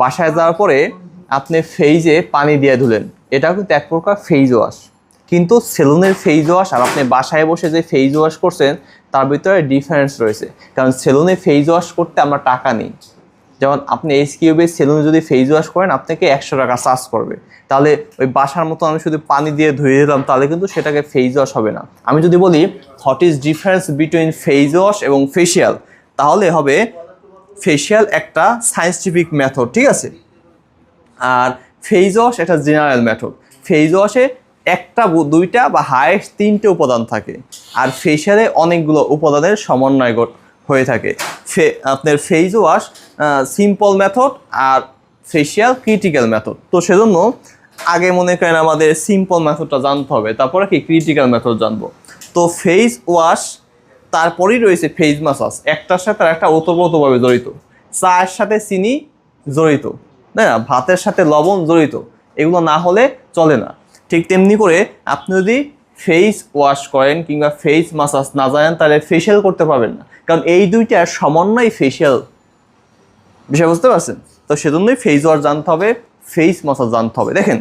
বাসায় যাওয়ার পরে আপনি ফেইজে পানি দিয়ে ধুলেন। এটা কিন্তু এক প্রকার ফেইজ ওয়াশ। কিন্তু সেলুনের ফেইজ ওয়াশ আর আপনি বাসায় বসে যে ফেইজ ওয়াশ করছেন, তার ভিতরে ডিফারেন্স রয়েছে। কারণ সেলুনে ফেইজ ওয়াশ করতে আমরা টাকা নিই। যেমন আপনি এইচ কিউবে সেলুনে যদি ফেইজ ওয়াশ করেন, আপনাকে একশো টাকা চার্জ করবে তাহলে ওই বাসার মতো আমি শুধু পানি দিয়ে ধুয়ে দিলাম, তাহলে কিন্তু সেটাকে ফেইজ ওয়াশ হবে না। আমি যদি বলি what is difference between face wash এবং ফেসিয়াল তাহলে হবে ফেসিয়াল একটা সায়েন্টিফিক মেথড ঠিক আছে? আর ফেইজ ওয়াশ এটা জেনারেল মেথড ফেইজ ওয়াশে একটা দুইটা বা হায়েস্ট তিনটে উপাদান থাকে। আর ফেসিয়ালে অনেকগুলো উপাদানের সমন্বয় হয়ে থাকে। ফে আপনার ফেইজ ওয়াশ সিম্পল মেথড আর ফেসিয়াল ক্রিটিক্যাল মেথড তো সেজন্য আগে মনে করেন আমাদের সিম্পল মেথডটা জানতে হবে, তারপরে কি ক্রিটিক্যাল মেথড জানব। তো ফেইজ ওয়াশ তারপরেই রয়েছে ফেইজ মাসাজ একটার সাথে আর একটা ওতপ্রোতভাবে জড়িত। চায়ের সাথে চিনি জড়িত। না? ভাতের সাথে লবণ জড়িত। এগুলো না হলে চলে না। ঠিক তেমনি করে আপনি যদি ফেস ওয়াশ করেন কিংবা ফেস মাসাজ না জানেন, তাহলে ফেশিয়াল করতে পারবেন না। কারণ এই দুইটার সমন্বয় ফেশিয়াল বিষয় বুঝতে পারছেন? তো সেজন্যই ফেস ওয়াশ জানতে হবে ফেস মাসাজ জানতে হবে। দেখেন